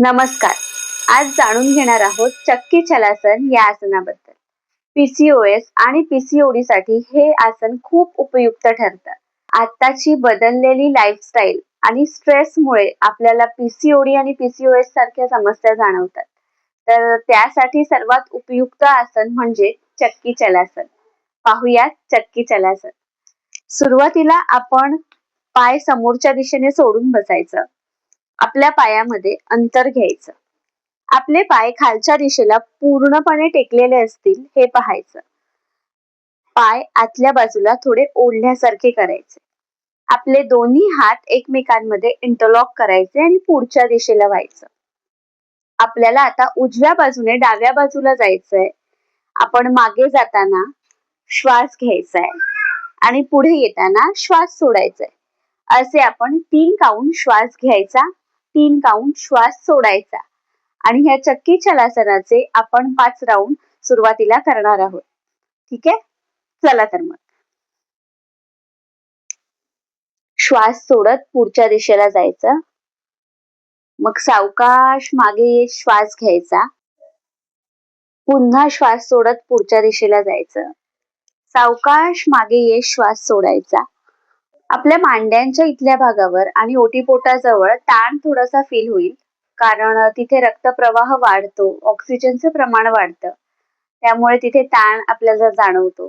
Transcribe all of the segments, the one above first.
नमस्कार. आज जाणून घेणार आहोत चक्की चलासन या आसनाबद्दल. पीसीओएस आणि पीसीओडी साठी हे आसन खूप उपयुक्त ठरतं. आताची बदललेली लाईफस्टाईल आणि स्ट्रेसमुळे आपल्याला पीसीओडी आणि पीसीओएस सारख्या समस्या जाणवतात. तर त्यासाठी सर्वात उपयुक्त आसन म्हणजे चक्की चलासन. पाहुयात चक्की चलासन. सुरुवातीला आपण पाय समोरच्या दिशेने सोडून बसायचं. आपल्या पायामध्ये अंतर घ्यायचं. आपले पाय खालच्या दिशेला पूर्णपणे टेकलेले असतील हे पाहायचं. पाय आतल्या बाजूला थोडे ओढल्यासारखे करायचे. आपले दोन्ही हात एकमेकांमध्ये इंटरलॉक करायचे आणि पुढच्या दिशेला व्हायचं. आपल्याला आता उजव्या बाजूने डाव्या बाजूला जायचंय. आपण मागे जाताना श्वास घ्यायचा आहे आणि पुढे येताना श्वास सोडायचा आहे असे आपण तीन काउंट श्वास घ्यायचा तीन काउंट श्वास सोडायचा. आणि ह्या चक्की चलासनाचे आपण पाच राऊंड सुरुवातीला करणार आहोत. ठीक आहे? चला तर मग. श्वास सोडत पुढच्या दिशेला जायचं. मग सावकाश मागे श्वास घ्यायचा. पुन्हा श्वास सोडत पुढच्या दिशेला जायचं. सावकाश मागे ये श्वास सोडायचा. आपल्या मांड्यांच्या इथल्या भागावर आणि ओटीपोटाजवळ ताण थोडासा फील होईल. कारण तिथे रक्तप्रवाह वाढतो ऑक्सिजनचं प्रमाण वाढतं. त्यामुळे तिथे ताण आपल्याला जाणवतो.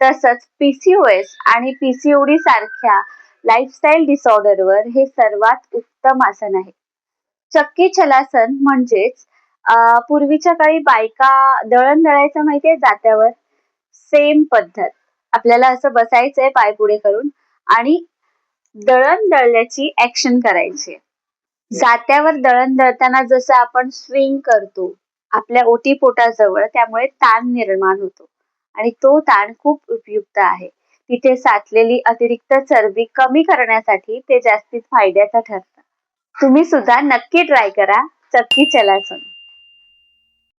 तसंच पीसीओएस आणि पीसीओडी सारख्या लाईफस्टाईल डिसऑर्डरवर हे सर्वात उत्तम आसन आहे. चक्की चलासन म्हणजेच पूर्वीच्या काळी बायका दळण दळायचं माहितीये? जात्यावर. सेम पद्धत. आपल्याला असं बसायचंय पाय पुढे करून. आणि दळण दळल्याची ऍक्शन करायची. जात्यावर दळण दळताना जसं आपण स्विंग करतो आपल्या ओटीपोटाजवळ त्यामुळे ताण निर्माण होतो. आणि तो ताण खूप उपयुक्त आहे. तिथे साचलेली अतिरिक्त चरबी कमी करण्यासाठी ते जास्तीत फायद्याचं ठरतं. तुम्ही सुद्धा नक्की ट्राय करा. चक्की चलासन